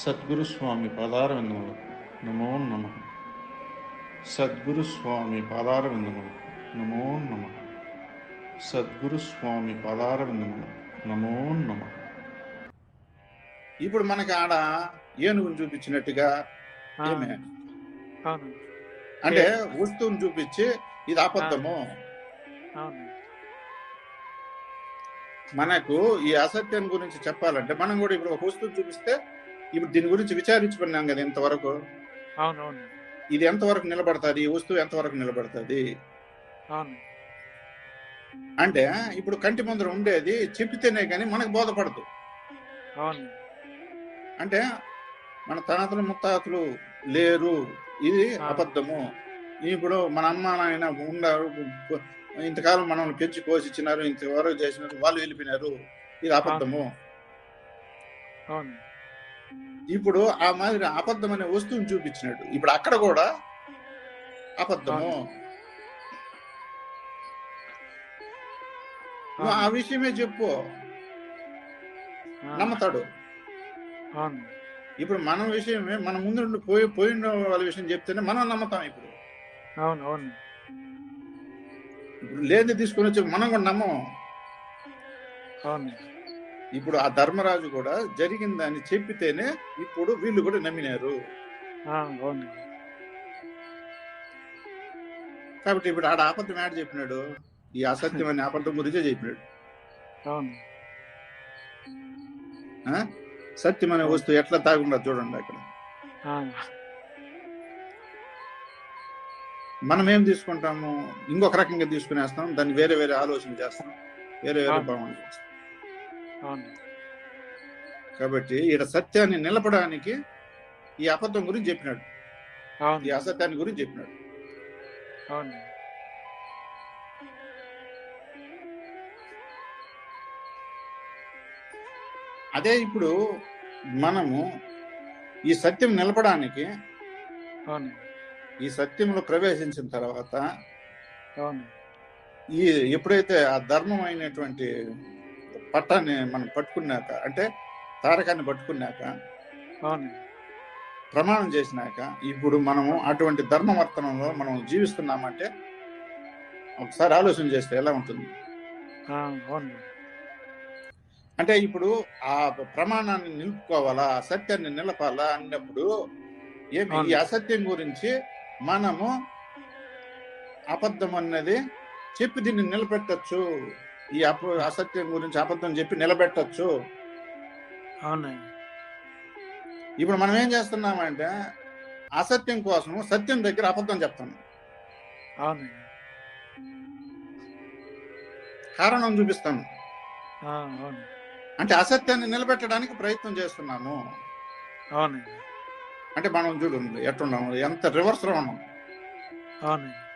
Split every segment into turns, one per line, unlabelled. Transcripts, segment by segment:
సద్గురు స్వామి పాదారవిందములు. నమో నమ. సద్గురు స్వామి పాదారవిందములు. నమో నమ. సద్గురు స్వామి పాదారవిందములు. నమో నమ.
ఇప్పుడు మనకి ఆడ ఏనుగును చూపించినట్టుగా అంటే వస్తువుని చూపించి ఇది అబద్ధము
అవును.
మనకు ఈ అసత్యం గురించి చెప్పాలంటే మనం కూడా ఇప్పుడు ఒక వస్తువు చూపిస్తే ఇప్పుడు దీని గురించి విచారించుకున్నాం కదా ఇంతవరకు.
అవును అవును
ఇది ఎంతవరకు నిలబడుతుంది? ఈ వస్తువు ఎంతవరకు నిలబడుతుంది?
అవును.
అంటే ఇప్పుడు కంటి ముందర ఉండేది చెప్పితేనే కానీ మనకు బోధపడదు.
అవును.
అంటే మన తాతలు ముత్తాతలు లేరు. ఇది. అబద్ధము. ఇప్పుడు మన అమ్మ నాయన ఉన్నారు ఇంతకాలం మనల్ని పెంచి పోషించినారు. ఇంతవరకు చేసినారు వాళ్ళు వెళ్ళిపోయినారు. ఇది అబద్ధము.
అవును.
ఇప్పుడు ఆ మాదిరి అబద్ధం అనే వస్తువుని చూపించినాడు. ఇప్పుడు అక్కడ కూడా అబద్ధము. ఆ విషయమే చెప్పు. నమ్ముతాడు. ఇప్పుడు మన విషయమే మన ముందు పోయి పోయిన వాళ్ళ విషయం చెప్తేనే మనం నమ్ముతాం ఇప్పుడు.
అవును అవును.
ఇప్పుడు లేని తీసుకొని వచ్చి మనం కూడా నమ్మం.
అవును.
ఇప్పుడు ఆ ధర్మరాజు కూడా జరిగిందని చెప్పితేనే ఇప్పుడు వీళ్ళు కూడా నమ్మినారు. కాబట్టి ఇప్పుడు ఆడ అబద్ధం ఆడ చెప్పినాడు. ఈ అసత్యం అనే అబద్ధం గురించే చెప్పినాడు? సత్యం అనే వస్తువు ఎట్లా తాగుండదు చూడండి అక్కడ. మనం ఏం తీసుకుంటాము? ఇంకొక రకంగా తీసుకునేస్తాం దాన్ని వేరే వేరే ఆలోచన చేస్తాం వేరే వేరే. భావన చేస్తాం. కాబట్టి ఈడ సత్యాన్ని నిలపడానికి ఈ అబద్ధం గురించి చెప్పినాడు. ఈ అసత్యాన్ని గురించి చెప్పినాడు.
అవును.
అదే ఇప్పుడు మనము ఈ సత్యం నిలపడానికి
అవును.
ఈ సత్యంలో ప్రవేశించిన తర్వాత
అవును.
ఈ ఎప్పుడైతే ఆ ధర్మం అయినటువంటి పట్టాన్ని మనం పట్టుకున్నాక అంటే తారకాన్ని పట్టుకున్నాక ప్రమాణం చేసినాక ఇప్పుడు మనము అటువంటి ధర్మవర్తనంలో మనం జీవిస్తున్నామంటే ఒకసారి ఆలోచన చేస్తే ఎలా ఉంటుంది? అంటే ఇప్పుడు ఆ ప్రమాణాన్ని నిలుపుకోవాలా సత్యాన్ని నిలపాలా అన్నప్పుడు ఏమి ఈ. అసత్యం గురించి మనము అబద్ధం అన్నది చెప్పి దీన్ని నిలబెట్టచ్చు. ఈ అప అసత్యం గురించి అబద్ధం చెప్పి నిలబెట్టచ్చు.
అవును
ఇప్పుడు మనం ఏం చేస్తున్నామంటే అసత్యం కోసం సత్యం దగ్గర అబద్ధం చెప్తాం.
అవును
కారణం చూపిస్తాం.
ఆ, అవును
అంటే అసత్యాన్ని నిలబెట్టడానికి ప్రయత్నం చేస్తున్నాము.
అవును
అంటే మనం చూడండి ఎట్టున్నాము ఎంత రివర్స్లో ఉన్నాం.
అవును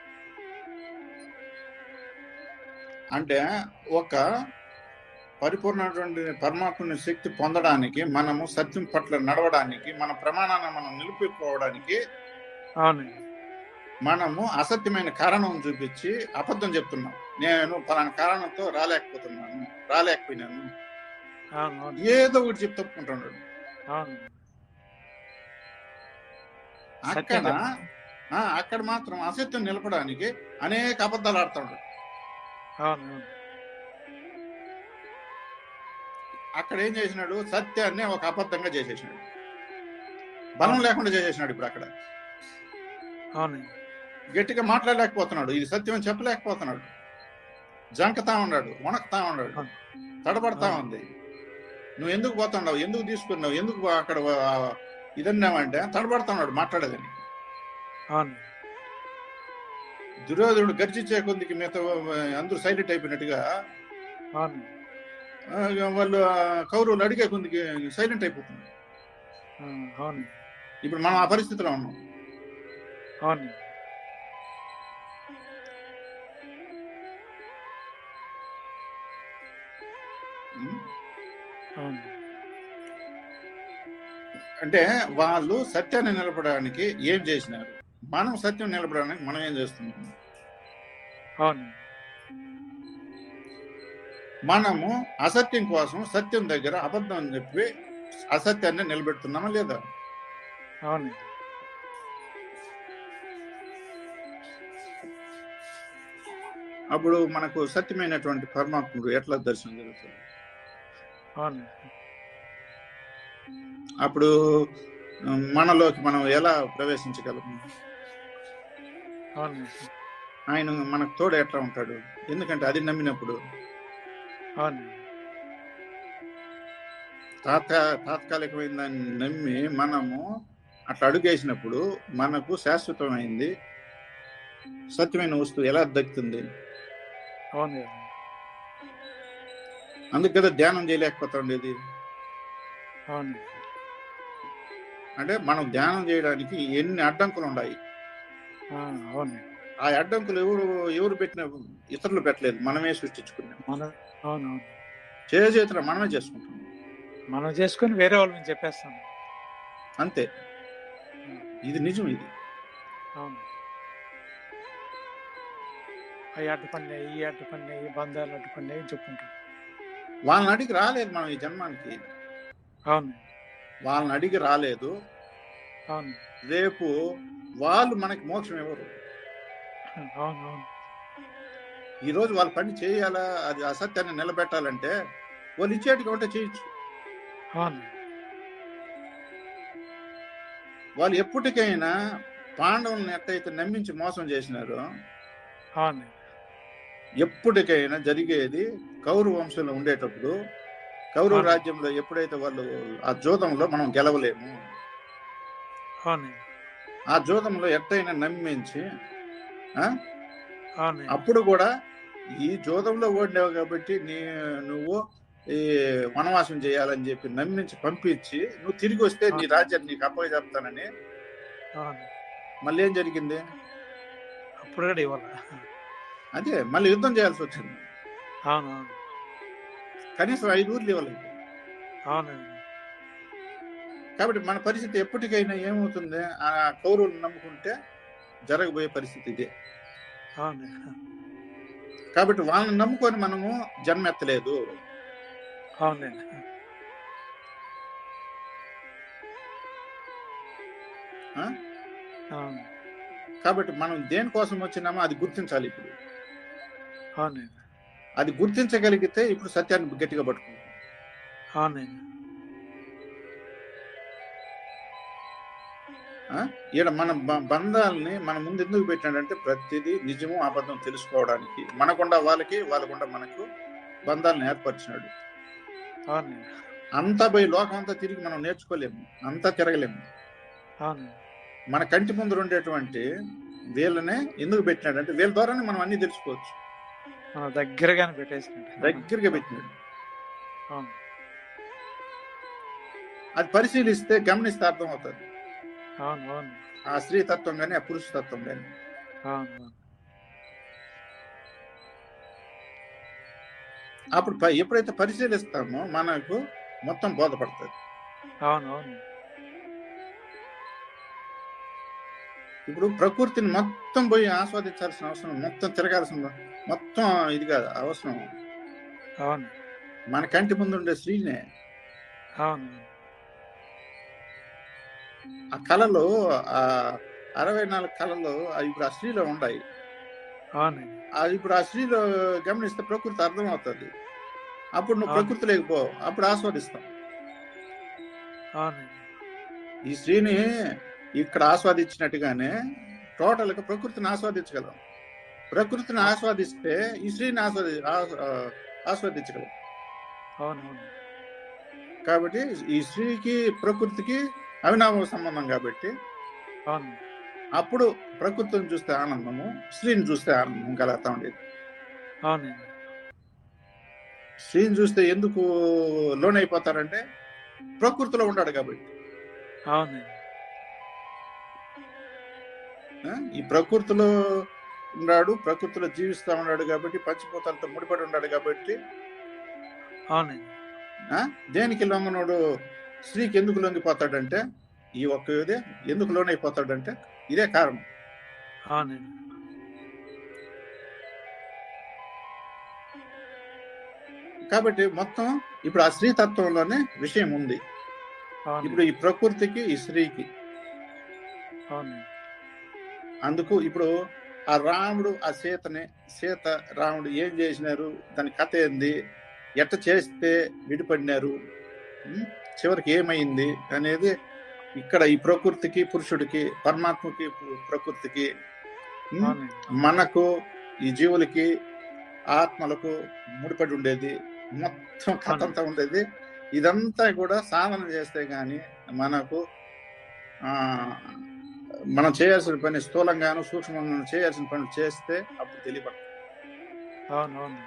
అంటే ఒక పరిపూర్ణటువంటి పరమాత్మని శక్తి పొందడానికి మనము సత్యం పట్ల నడవడానికి మన ప్రమాణాన్ని మనం నిలుపుకోవడానికి మనము అసత్యమైన కారణం చూపించి అబద్ధం చెప్తున్నాం. నేను పలానా కారణంతో రాలేకపోతున్నాను రాలేకపోయినాను. ఏదో ఒకటి చెప్పి తప్పుకుంటున్నాడు అక్కడ అక్కడ మాత్రం అసత్యం నిలపడానికి అనేక అబద్ధాలు ఆడుతున్నాడు అక్కడ ఏం చేసినాడు? సత్యాన్ని ఒక అబద్ధంగా చేసేసినాడు. బలం లేకుండా చేసేసినాడు ఇప్పుడు అక్కడ. గట్టిగా మాట్లాడలేకపోతున్నాడు. ఇది సత్యం అని చెప్పలేకపోతున్నాడు. జంకతా ఉన్నాడు వణకుతా ఉన్నాడు. తడబడతా. ఉంది. నువ్వు ఎందుకు పోతున్నావు? ఎందుకు తీసుకున్నావు? ఎందుకు అక్కడ ఇదన్నావంటే తడబడుతున్నాడు మాట్లాడేదని
అవును.
దుర్యోధనుడు గర్జించే కొద్దికి మిగతా అందరూ సైలెంట్ అయిపోయినట్టుగా వాళ్ళు కౌరవులు అడిగే కొద్దికి సైలెంట్ అయిపోతుంది.
అవును.
ఇప్పుడు మనం ఆ పరిస్థితిలో ఉన్నాం?
అవును.
అంటే వాళ్ళు సత్యాన్ని నిలబడడానికి ఏం చేసినారు? మనం సత్యం నిలబడడానికి మనం ఏం చేస్తున్నాం?
అవును
మనము అసత్యం కోసం సత్యం దగ్గర అబద్ధం అని చెప్పి అసత్యాన్ని నిలబెడుతున్నామా లేదా?
అవును
అప్పుడు మనకు సత్యమైనటువంటి పరమాత్ముడు ఎట్లా దర్శనం జరుగుతుంది?
అవును
అప్పుడు మనలోకి మనం ఎలా ప్రవేశించగలము? ఆయన మనకు తోడు ఎట్లా ఉంటాడు? ఎందుకంటే అది నమ్మినప్పుడు. తాత్కా తాత్కాలికమైన దాన్ని నమ్మి మనము అట్లా అడుగేసినప్పుడు మనకు శాశ్వతమైంది. సత్యమైన వస్తువు ఎలా దక్కుతుంది?
అవును.
అందుకు కదా ధ్యానం చేయలేకపోతా ఉండేది?
అవును.
అంటే మనం ధ్యానం చేయడానికి ఎన్ని అడ్డంకులు ఉన్నాయి
అవును
ఆ అడ్డంకులు ఎవరు ఎవరు పెట్టిన ఇతరులు పెట్టలేదు. మనమే సృష్టించుకున్నాం.
మన అవును
చేతుల మనమే చేసుకుంటాం.
మనం చేసుకొని వేరే వాళ్ళని చెప్పేస్తాం.
అంతే. ఇది నిజం ఇది.
అవును. అవి అడ్డు పడినాయి ఈ అడ్డు పడినాయి ఈ బంధాలు అడ్డు పడినాయి అని చెప్పుకుంటాం.
వాళ్ళని అడిగి రాలేదు మనం ఈ జన్మానికి.
అవును.
వాళ్ళని అడిగి రాలేదు.
అవును.
రేపు వాళ్ళు మనకి మోక్షం ఇవ్వరు.
అవును అవును
ఈ రోజు వాళ్ళ పని చేయాలా అది అసత్యాన్ని నిలబెట్టాలంటే వాళ్ళు ఇచ్చేటికి ఉంటే చేయొచ్చు. వాళ్ళు ఎప్పటికైనా పాండవులను ఎట్టయితే నమ్మించి మోసం చేసినారో ఎప్పటికైనా జరిగేది కౌరవ వంశంలో ఉండేటప్పుడు కౌరవ. రాజ్యంలో ఎప్పుడైతే వాళ్ళు ఆ జూదంలో మనం గెలవలేము. ఆ జూదంలో ఎట్టయినా నమ్మించి అప్పుడు కూడా ఈ జూదంలో ఓడినావు కాబట్టి నీ నువ్వు ఈ వనవాసం చేయాలని చెప్పి నమ్మించి పంపించి నువ్వు తిరిగి వస్తే నీ రాజ్యాన్ని నీకు అప్పగ చెప్తానని మళ్ళీ ఏం జరిగింది?
అప్పుడు
అదే మళ్ళీ యుద్ధం చేయాల్సి వచ్చింది. కనీసం ఐదు ఊర్లు ఇవ్వలేదు.
అవును
కాబట్టి మన పరిస్థితి ఎప్పటికైనా ఏమవుతుంది? ఆ కౌరవులు నమ్ముకుంటే జరగబోయే పరిస్థితి ఇదే. కాబట్టి వాళ్ళని నమ్ముకొని మనము జన్మ ఎత్తలేదు.
అవునండి
కాబట్టి మనం దేనికోసం వచ్చినామో అది గుర్తించాలి ఇప్పుడు.
అవునండి
అది గుర్తించగలిగితే ఇప్పుడు సత్యాన్ని గట్టిగా పట్టుకుంటాం.
అవునండి
ఈడ మన బంధాలని మన ముందు ఎందుకు పెట్టాడంటే ప్రతిదీ నిజము అబద్ధం తెలుసుకోవడానికి. మనకుండా వాళ్ళకి వాళ్ళకుండా మనకు బంధాలను ఏర్పరిచినాడు. అంతా పోయి లోకం అంతా తిరిగి మనం నేర్చుకోలేము. అంతా తిరగలేము. మన కంటి ముందు ఉండేటువంటి వీళ్ళనే ఎందుకు పెట్టినాడంటే వీళ్ళ ద్వారానే మనం అన్ని తెలుసుకోవచ్చు.
దగ్గరగానే
దగ్గరగా పెట్టినాడు. అది పరిశీలిస్తే గమనిస్తే అర్థం అవుతుంది ఆ స్త్రీ తత్వం కానీ ఆ పురుష తత్వం కానీ. అప్పుడు ఎప్పుడైతే పరిశీలిస్తామో మనకు మొత్తం బోధపడుతుంది.
అవును అవును.
ఇప్పుడు ప్రకృతిని మొత్తం పోయి ఆస్వాదించాల్సిన అవసరం మొత్తం తిరగాల్సిన మొత్తం ఇది కాదు అవసరం.
అవును.
మన కంటి ముందు ఉండే స్త్రీనే.
అవును.
ఆ కళలో ఆ అరవై నాలుగు కళలు ఇప్పుడు ఆ స్త్రీలో ఉన్నాయి ఆ ఇప్పుడు ఆ స్త్రీలో గమనిస్తే ప్రకృతి అర్థం అవుతుంది అప్పుడు నువ్వు. ప్రకృతి లేకపో అప్పుడు ఆస్వాదిస్తాం. ఈ స్త్రీని ఇక్కడ ఆస్వాదించినట్టుగానే టోటల్గా ప్రకృతిని ఆస్వాదించగలం. ప్రకృతిని ఆస్వాదిస్తే ఈ స్త్రీని ఆస్వాది ఆస్వాదించగలం. కాబట్టి ఈ స్త్రీకి ప్రకృతికి అవినాభావ సంబంధం కాబట్టి అప్పుడు ప్రకృతిని చూస్తే ఆనందము స్త్రీని చూస్తే ఆనందం కలుగుతా ఉండేది. స్త్రీని చూస్తే ఎందుకు లోన్ అయిపోతారంటే ప్రకృతిలో ఉన్నాడు కాబట్టి? ఈ ప్రకృతిలో ఉన్నాడు ప్రకృతిలో జీవిస్తా ఉన్నాడు కాబట్టి పంచభూతాలతో ముడిపడి ఉన్నాడు కాబట్టి? దేనికి లొంగనోడు? స్త్రీకి ఎందుకు లొంగిపోతాడంటే ఈ ఒక్క ఇదే ఎందుకు లోనైపోతాడంటే ఇదే కారణం. కాబట్టి మొత్తం ఇప్పుడు ఆ స్త్రీ తత్వంలోనే విషయం ఉంది. ఇప్పుడు ఈ ప్రకృతికి ఈ స్త్రీకి. అందుకు ఇప్పుడు ఆ రాముడు ఆ సీతని సీత రాముడు ఏం చేసినారు? దాని కథ ఏంది? ఎట్ట చేస్తే విడిపడినారు? చివరికి ఏమైంది అనేది ఇక్కడ ఈ ప్రకృతికి పురుషుడికి పరమాత్మకి ప్రకృతికి మనకు ఈ జీవులకి ఆత్మలకు ముడిపడి ఉండేది. మొత్తం కథ అంతా ఉండేది. ఇదంతా కూడా సాధన చేస్తే గాని మనకు ఆ మనం చేయాల్సిన పని స్థూలంగాను సూక్ష్మంగాను చేయాల్సిన పని చేస్తే అప్పుడు తెలియపడుతుంది
అవును.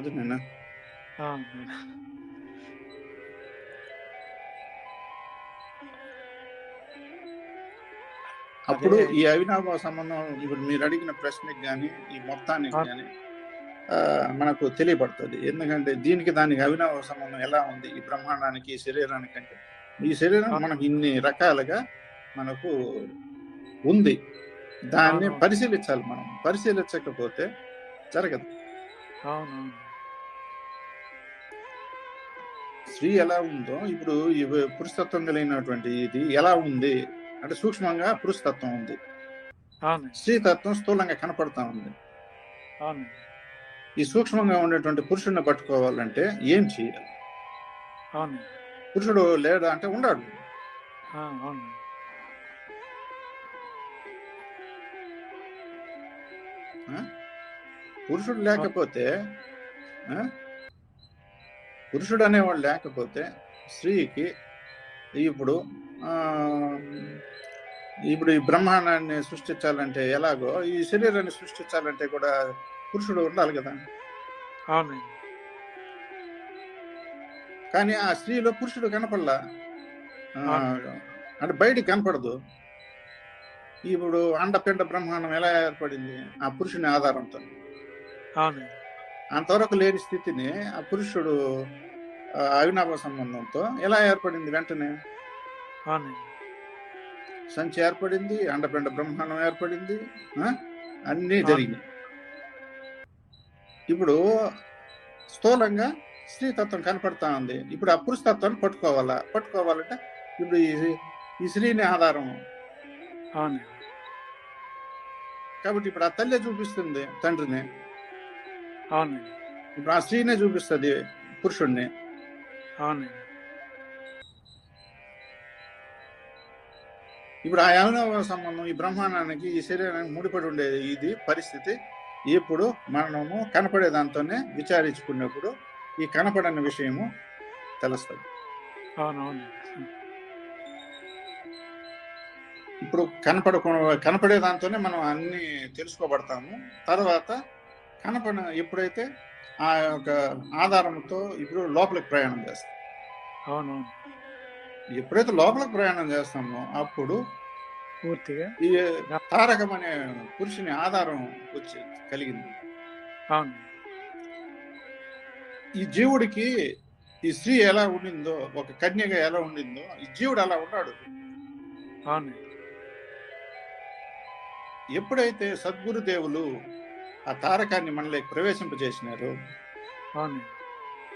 అది నేను అప్పుడు. ఈ అవినాభావ సంబంధం ఇప్పుడు మీరు అడిగిన ప్రశ్నకి కానీ ఈ మొత్తానికి. కానీ మనకు తెలియబడుతుంది. ఎందుకంటే దీనికి దానికి అవినాభావ సంబంధం ఎలా ఉంది? ఈ బ్రహ్మాండానికి ఈ శరీరానికి అంటే. ఈ శరీరం. మనకు ఇన్ని రకాలుగా మనకు ఉంది. దాన్ని. పరిశీలించాలి మనం. పరిశీలించకపోతే జరగదు.
అవును
స్త్రీ ఎలా ఉందో ఇప్పుడు పురుషతత్వం కలిగినటువంటి ఇది ఎలా ఉంది? అంటే సూక్ష్మంగా పురుషతత్వం ఉంది. స్త్రీతత్వం స్థూలంగా కనపడతా ఉంది. ఈ సూక్ష్మంగా ఉండేటువంటి పురుషుడిని పట్టుకోవాలంటే ఏం చేయాలి? పురుషుడు లేడా అంటే
అవును.
పురుషుడు లేకపోతే? పురుషుడు అనేవాడు లేకపోతే స్త్రీకి ఇప్పుడు ఇప్పుడు ఈ బ్రహ్మాండాన్ని సృష్టించాలంటే ఎలాగో ఈ శరీరాన్ని సృష్టించాలంటే కూడా పురుషుడు ఉండాలి కదా.
అవునండి
కానీ ఆ స్త్రీలో పురుషుడు కనపడలా?
అవును.
అంటే బయటికి కనపడదు. ఇప్పుడు అండపిండ బ్రహ్మాండం ఎలా ఏర్పడింది? ఆ పురుషుని ఆధారంతో.
అవునండి
అంతవరకు లేని స్థితిని ఆ పురుషుడు అవినాభ సంబంధంతో ఎలా ఏర్పడింది వెంటనే? సంచి ఏర్పడింది అండపిండ బ్రహ్మాండం ఏర్పడింది? అన్నీ జరిగినాయి. ఇప్పుడు స్థూలంగా స్త్రీతత్వం కనపడతా ఉంది. ఇప్పుడు ఆ పురుషతత్వాన్ని పట్టుకోవాలా? పట్టుకోవాలంటే ఇప్పుడు ఈ స్త్రీని ఆధారం. కాబట్టి ఇప్పుడు ఆ తల్లే చూపిస్తుంది తండ్రిని. ఇప్పుడు ఆ స్త్రీనే చూపిస్తుంది పురుషుణ్ణి.
అవునండి.
ఇప్పుడు ఆ యవనవ సంబంధం ఈ బ్రహ్మాండానికి ఈ శరీరానికి ముడిపడి ఉండే ఇది పరిస్థితి. ఇప్పుడు మనము కనపడే దాంతోనే విచారించుకున్నప్పుడు ఈ కనపడని విషయము తెలుస్తుంది.
అవునవును.
ఇప్పుడు కనపడకుండా కనపడే దాంతోనే మనం అన్ని తెలుసుకోబడతాము. తర్వాత కనపడ ఎప్పుడైతే ఆ యొక్క ఆధారంతో ఇప్పుడు లోపలికి ప్రయాణం చేస్తాం.
అవునవును
ఎప్పుడైతే లోపలికి ప్రయాణం చేస్తామో అప్పుడు
పూర్తిగా
ఈ తారకం అనే పురుషుని ఆధారం వచ్చి కలిగింది.
అవును.
ఈ జీవుడికి ఈ స్త్రీ ఎలా ఉండిందో ఒక కన్యగా ఎలా ఉండిందో ఈ జీవుడు అలా ఉన్నాడు.
అవును.
ఎప్పుడైతే సద్గురుదేవులు ఆ తారకాన్ని మనలోకి ప్రవేశింపజేసినారు.
అవును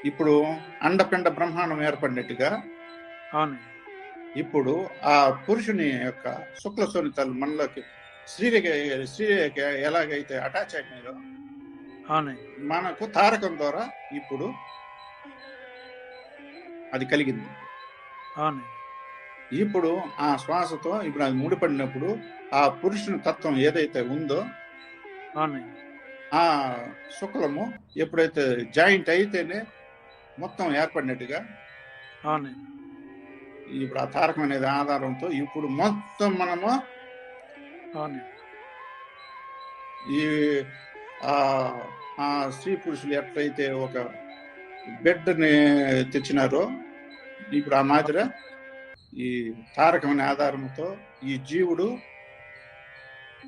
ఇప్పుడు అండపిండ బ్రహ్మాండం ఏర్పడినట్టుగా ఇప్పుడు ఆ పురుషుని యొక్క శుక్ల సోనితాలు మనలోకి స్త్రీలకి స్త్రీలకి ఎలాగైతే అటాచ్ అయినాయో మనకు తారకం ద్వారా ఇప్పుడు అది కలిగింది.
అవును
ఇప్పుడు ఆ శ్వాసతో ఇప్పుడు అది ముడిపడినప్పుడు ఆ పురుషుని తత్వం ఏదైతే ఉందో ఆ శుక్లము ఎప్పుడైతే జాయింట్ అయితేనే మొత్తం ఏర్పడినట్టుగా
అవును.
ఇప్పుడు ఆ తారకం అనేది ఆధారంతో ఇప్పుడు మొత్తం మనము
అవును.
ఈ ఆ ఆ స్త్రీ పురుషులు ఎట్లయితే ఒక బిడ్డని తెచ్చినారో ఇప్పుడు ఆ మాదిర ఈ తారకం అనే ఆధారంతో ఈ జీవుడు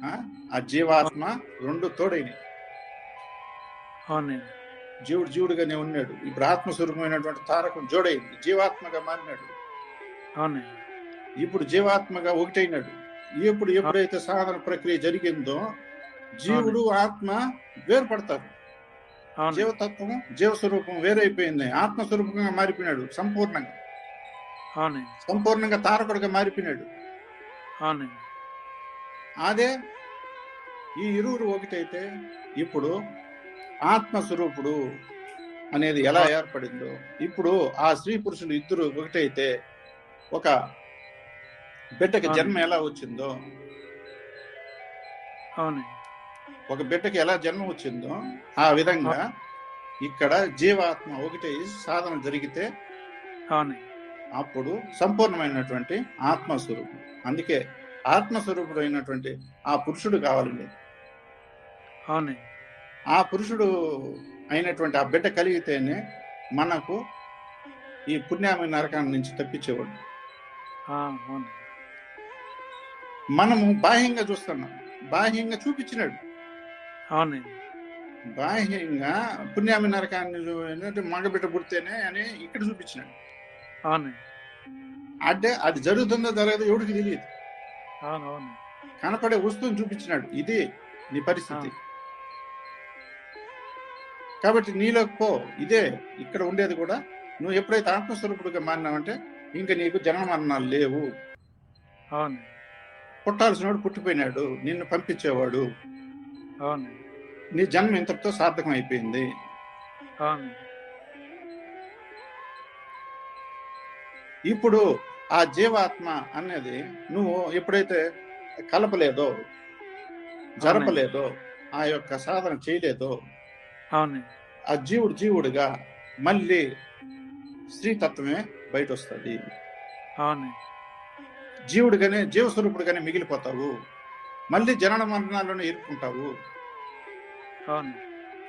ఆ, ఆ జీవాత్మ రెండు తోడైనవి
అవునండి.
జీవుడు జీవుడుగానే ఉన్నాడు. ఇప్పుడు ఆత్మస్వరూపమైనటువంటి తారకం జోడైంది. జీవాత్మగా మారినాడు.
అవునండి.
ఇప్పుడు జీవాత్మగా ఒకటైనాడు. ఎప్పుడు ఎప్పుడైతే సాధన ప్రక్రియ జరిగిందో జీవుడు ఆత్మ వేరుపడతారు. జీవతత్వం జీవస్వరూపం వేరైపోయింది. ఆత్మస్వరూపంగా మారిపోయినాడు సంపూర్ణంగా. సంపూర్ణంగా తారకుడిగా మారిపోయినాడు. అదే ఈ ఇరువురు ఒకటైతే ఇప్పుడు ఆత్మస్వరూపుడు అనేది ఎలా ఏర్పడిందో. ఇప్పుడు ఆ స్త్రీ పురుషులు ఇద్దరు ఒకటైతే ఒక బిడ్డకి జన్మ ఎలా వచ్చిందో.
అవునండి
ఒక బిడ్డకి ఎలా జన్మ వచ్చిందో ఆ విధంగా ఇక్కడ జీవాత్మ ఒకటి సాధన జరిగితే అప్పుడు సంపూర్ణమైనటువంటి ఆత్మస్వరూపం అందుకే ఆత్మస్వరూపుడు అయినటువంటి ఆ పురుషుడు కావాలండి.
అవునండి
ఆ పురుషుడు అయినటువంటి ఆ బిడ్డ కలిగితేనే మనకు ఈ పుణ్యామి నరకాన్ని నుంచి తప్పించేవాడు. మనము బాహ్యంగా చూస్తున్నాం. బాహ్యంగా చూపించినాడు.
అవునండి
బాహ్యంగా పుణ్యామి నరకాన్ని మగబిడ్డ పుడితేనే అని ఇక్కడ చూపించినాడు.
అవునండి
అంటే అది జరుగుతుందో జరగదో ఎవరికి తెలియదు. కనపడే వస్తువుని చూపించినాడు. ఇది నీ పరిస్థితి. కాబట్టి నీలోకి పో. ఇదే ఇక్కడ ఉండేది కూడా. నువ్వు ఎప్పుడైతే ఆత్మస్వరూపుడుగా మారినావంటే ఇంకా నీకు జన్మ మరణాలు లేవు.
అవును.
పుట్టాల్సినవాడు పుట్టిపోయినాడు. నిన్ను పంపించేవాడు.
అవును.
నీ జన్మ ఇంతటితో సార్థకం అయిపోయింది
అవును.
ఇప్పుడు ఆ జీవాత్మ అనేది నువ్వు ఎప్పుడైతే కలపలేదో జరపలేదో ఆ యొక్క సాధన చేయలేదో ఆ జీవుడు జీవుడుగా మళ్ళీ స్త్రీతత్వమే బయట వస్తుంది జీవుడుగానే జీవస్వరూపుడుగానే మిగిలిపోతావు. మళ్ళీ జనన మరణాలను ఇరుక్కుంటావు.
అవును.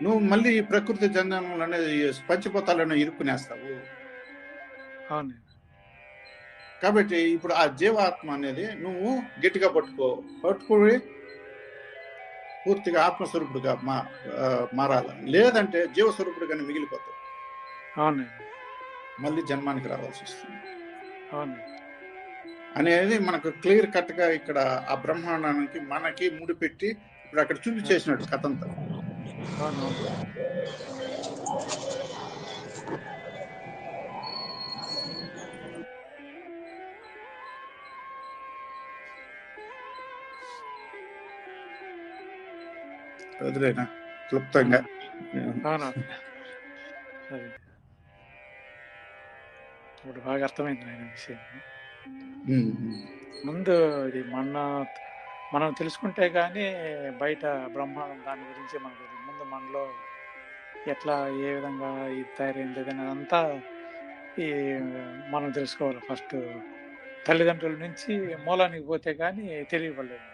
నువ్వు మళ్ళీ ప్రకృతి జన్మలను పంచిపోతాలను ఇరుక్కునేస్తావు. కాబట్టి ఇప్పుడు ఆ జీవాత్మ అనేది నువ్వు గట్టిగా పట్టుకో పట్టుకుని పూర్తిగా ఆత్మస్వరూపుడుగా మా మారాలి. లేదంటే జీవస్వరూపుడుగానే మిగిలిపోతావు
అవును
మళ్ళీ జన్మానికి రావాల్సి వస్తుంది.
అవును
అనేది మనకు క్లియర్ కట్గా ఇక్కడ ఆ బ్రహ్మాండానికి మనకి ముడిపెట్టి ఇప్పుడు అక్కడ చూపించేసినట్టు కథ
అవును
వదిలేనా? క్లుప్తంగా.
అవును. ఇప్పుడు బాగా అర్థమైంది ఆయన విషయం. ముందు ఇది మన మనం తెలుసుకుంటే కానీ బయట బ్రహ్మాండం దాని గురించి మనకు. ముందు మనలో ఎట్లా ఏ విధంగా ఇది తయారైంది అనేది అంతా ఈ మనం తెలుసుకోవాలి ఫస్ట్. తల్లిదండ్రుల నుంచి మూలానికి పోతే కానీ తెలియపడలేదు.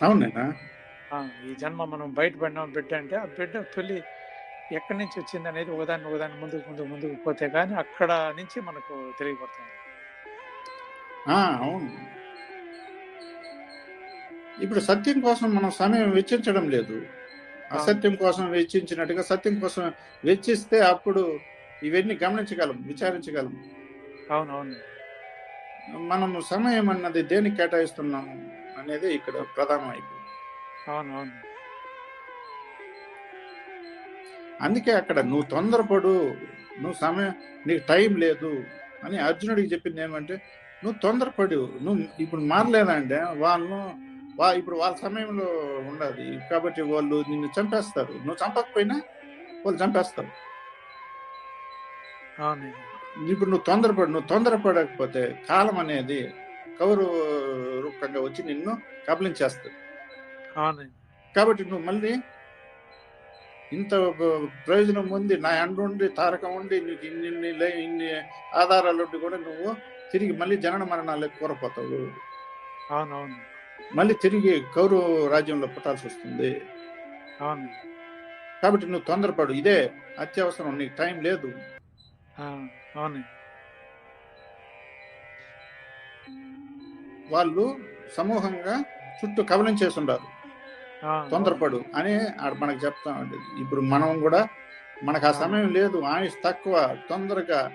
అవునేనా
ఆ, ఈ జన్మ మనం బయటపడినాం బిడ్డ అంటే ఆ బిడ్డ తొలి ఎక్కడి నుంచి వచ్చింది అనేది ఒకదాన్ని ఒకదాన్ని ముందుకు ముందుకు ముందుకు పోతే కానీ అక్కడ నుంచి మనకు తెలియపడుతుంది.
ఆ, అవును. ఇప్పుడు సత్యం కోసం మనం సమయం వెచ్చించడం లేదు. అసత్యం కోసం వెచ్చించినట్టుగా సత్యం కోసం వెచ్చిస్తే అప్పుడు ఇవన్నీ గమనించగలం విచారించగలం.
అవును అవును
మనం సమయం అన్నది దేనికి కేటాయిస్తున్నాము అనేది ఇక్కడ ప్రధానం అయిపోయింది
అవును అవును
అందుకే అక్కడ నువ్వు తొందరపడు నువ్వు సమయం నీకు టైం లేదు అని అర్జునుడికి చెప్పింది ఏమంటే నువ్వు తొందరపడు నువ్వు ఇప్పుడు మారలేదంటే వాళ్ళు వా ఇప్పుడు వాళ్ళ సమయంలో ఉండాలి. కాబట్టి వాళ్ళు నిన్ను చంపేస్తారు. నువ్వు చంపకపోయినా వాళ్ళు చంపేస్తారు. ఇప్పుడు నువ్వు తొందరపడు నువ్వు తొందరపడకపోతే కాలం అనేది కౌరు రూపంగా వచ్చి నిన్ను కబలించేస్తుంది కాబట్టి నువ్వు మళ్ళీ ఇంత ప్రయోజనం ఉంది నా అండ ఉండి తారకం ఉండి నీకు ఇన్ని ఇన్ని ఇన్ని ఆధారాలు ఉండి కూడా నువ్వు తిరిగి మళ్ళీ జనన మరణాలకు కోరపోతావు.
అవును అవును
మళ్ళీ తిరిగి కౌరవ రాజ్యంలో పుట్టాల్సి వస్తుంది.
అవును.
కాబట్టి నువ్వు తొందరపడు ఇదే అత్యవసరం నీకు టైం లేదు.
అవును.
వాళ్ళు సమూహంగా చుట్టూ కవలం చేస్తుండారు తొందరపడు అని మనకు చెప్తా ఉండేది ఇప్పుడు మనం కూడా మనకు ఆ సమయం లేదు ఆయుష్ తక్కువ తొందరగా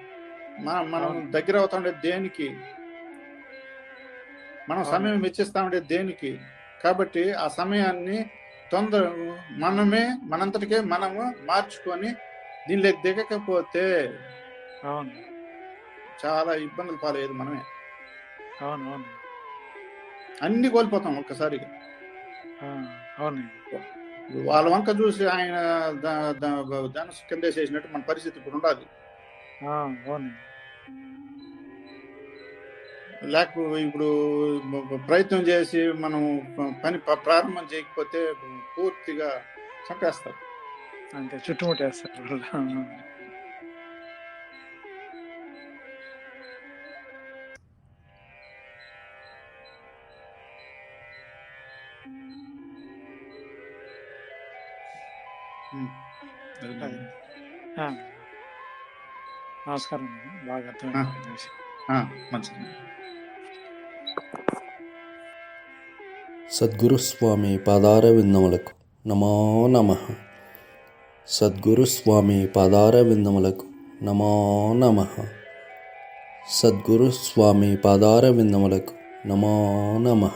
మన మనం. దగ్గర అవుతా ఉండేది దేనికి? మనం. సమయం వెచ్చిస్తా ఉండేది దేనికి? కాబట్టి ఆ సమయాన్ని తొందర మనమే మనంతటికే మనము మార్చుకొని దీనిలో దిగకపోతే
అవును.
చాలా ఇబ్బందులు పాలయ్యేది మనమే.
అవును అవును.
అన్ని కోల్పోతాం ఒక్కసారిగా. వాళ్ళ వంక చూసి ఆయన ద- ద- ధనుసు కింద చేసినట్టు మన పరిస్థితి ఇప్పుడు ఉండాలి. లేకపోతే ఇప్పుడు ప్రయత్నం చేసి మనం పని ప్రారంభం చేయకపోతే పూర్తిగా చంపేస్తారు.
అంతే చుట్టుముట్టేస్తారు. నమస్కారం. బాగా
మంచిది.
సద్గురు స్వామి పాదార విందములకు నమో నమ. సద్గురు స్వామి పాదార విందములకు నమో నమ. సద్గురు స్వామి పాదార విందములకు నమో నమ.